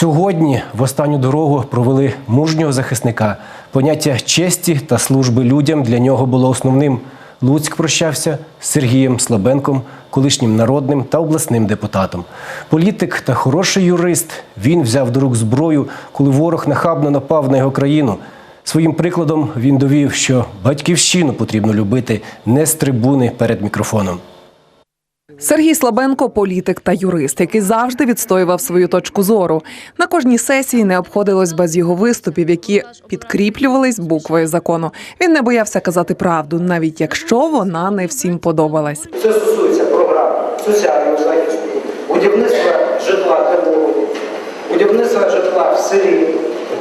Сьогодні в останню дорогу провели мужнього захисника. Поняття честі та служби людям для нього було основним. Луцьк прощався з Сергієм Слабенком, колишнім народним та обласним депутатом. Політик та хороший юрист. Він взяв до рук зброю, коли ворог нахабно напав на його країну. Своїм прикладом він довів, що батьківщину потрібно любити не з трибуни перед мікрофоном. Сергій Слабенко політик та юрист, який завжди відстоював свою точку зору. На кожній сесії не обходилось без його виступів, які підкріплювались буквою закону. Він не боявся казати правду, навіть якщо вона не всім подобалась. Це стосується програм соціального захисту, будівництва житла для будівництва житла в селі,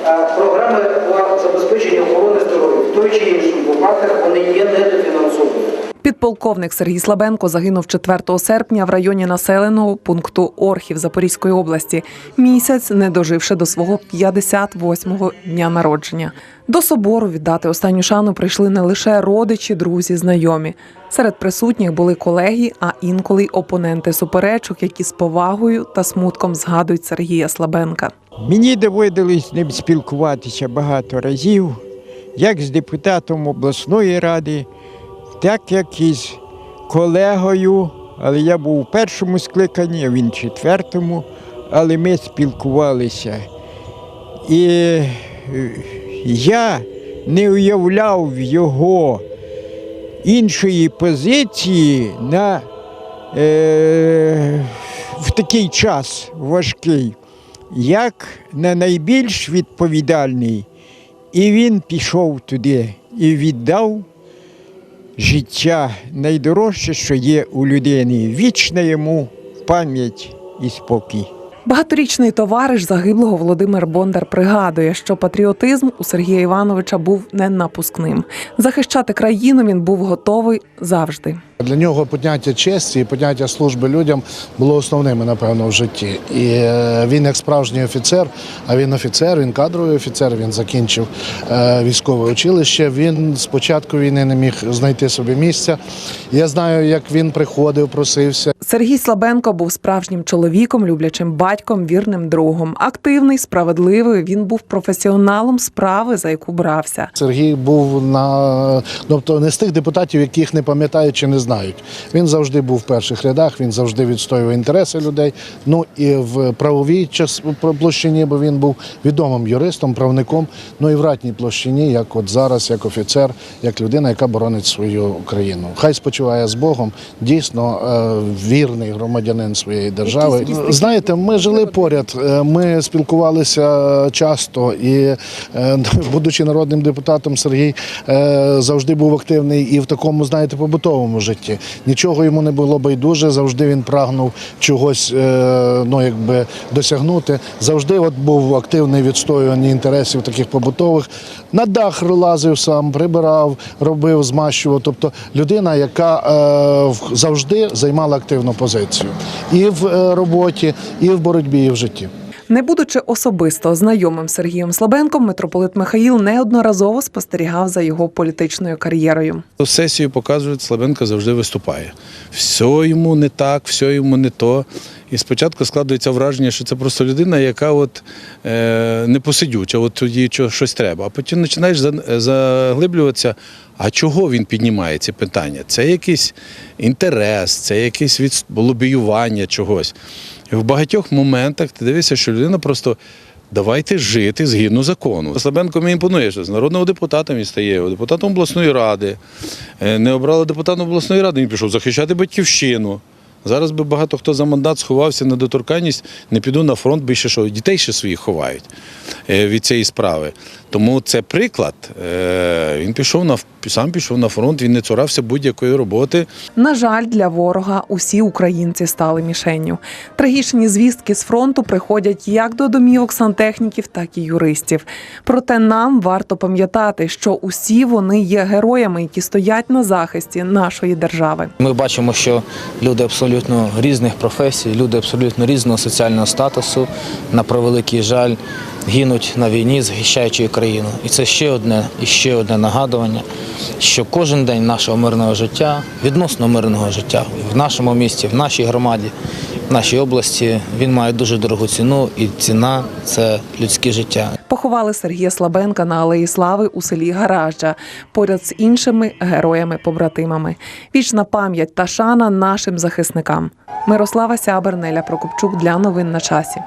е, програми по забезпеченню охорони здоров'я. В той чи іншому випадках вони є недофінансовані. Підполковник Сергій Слабенко загинув 4 серпня в районі населеного пункту Орхів Запорізької області, місяць не доживши до свого 58-го дня народження. До собору віддати останню шану прийшли не лише родичі, друзі, знайомі. Серед присутніх були колеги, а інколи опоненти суперечок, які з повагою та смутком згадують Сергія Слабенка. Мені доводилось з ним спілкуватися багато разів, як з депутатом обласної ради, так як і з колегою, але я був у першому скликанні, а він четвертому, але ми спілкувалися. І е, я не уявляв його іншої позиції на, е, в такий час важкий як на найбільш відповідальний, і він пішов туди і віддав життя найдорожче, що є у людини. Вічна йому пам'ять і спокій. Багаторічний товариш загиблого Володимир Бондар пригадує, що патріотизм у Сергія Івановича був не напускним. Захищати країну він був готовий завжди. Для нього поняття честі і поняття служби людям було основними, напевно, в житті. І е, він, як справжній офіцер, а він офіцер, він кадровий офіцер, він закінчив е, військове училище. Він з початку війни не міг знайти собі місця. Я знаю, як він приходив, просився. Sергій Слабенко був справжнім чоловіком, люблячим батьком, вірним другом. Активний, справедливий. Він був професіоналом справи, за яку брався. Сергій був на тобто не з тих депутатів, яких не пам'ятають чи не знають. Він завжди був в перших рядах, він завжди відстоював інтереси людей. Ну і в правовій час площині, бо він був відомим юристом, правником. Ну і в ратній площині, як от зараз, як офіцер, як людина, яка боронить свою країну. Хай спочиває з Богом. Дійсно е, вірний громадянин своєї держави. Знаєте, ми жили поряд, е, ми спілкувалися часто, і е, будучи народним депутатом, Сергій завжди був активний і в такому, знаєте, побутовому житті. Нічого йому не було байдуже, завжди він прагнув чогось е, ну, якби, досягнути. Завжди от був активний відстоювання інтересів таких побутових. На дах лазив сам, прибирав, робив, змащував. Тобто людина, яка е, завжди займала активну позицію і в е, роботі, і в боротьбі, і в житті. Не будучи особисто знайомим Сергієм Слабенком, митрополит Михаїл неодноразово спостерігав за його політичною кар'єрою. Сесію показують, Слабенко завжди виступає. Все йому не так, все йому не то. І спочатку складується враження, що це просто людина, яка от, е, не посидюча, от тоді щось треба. А потім починаєш заглиблюватися, а чого він піднімає ці питання? Це якийсь інтерес, це якесь від... лобіювання чогось. І в багатьох моментах ти дивишся, що людина просто Давайте жити згідно закону. Слабенко мені імпонує, що з народного депутата він стає, депутатом обласної ради. Е, Не обрали депутатом обласної ради, він пішов захищати батьківщину. Зараз би багато хто за мандат сховався на доторканність, не піду на фронт, бо ще що, дітей ще своїх ховають е, від цієї справи. Тому це приклад. Е, Він пішов на сам пішов на фронт, він не цурався будь-якої роботи. На жаль, для ворога усі українці стали мішенню. Трагічні звістки з фронту приходять як до домівок сантехніків, так і юристів. Проте нам варто пам'ятати, що усі вони є героями, які стоять на захисті нашої держави. Ми бачимо, що люди абсолютно різних професій, люди абсолютно різного соціального статусу, на превеликий жаль, гинуть на війні, захищаючи Україну. І це ще одне і ще одне нагадування, що кожен день нашого мирного життя, відносно мирного життя в нашому місті, в нашій громаді, нашій області. Він має дуже дорогу ціну, і ціна це людське життя. Поховали Сергія Слабенка на Алеї Слави у селі Гаражджа поряд з іншими героями-побратимами. Вічна пам'ять та шана нашим захисникам. Мирослава Сябер, Неля Прокопчук для новин на часі.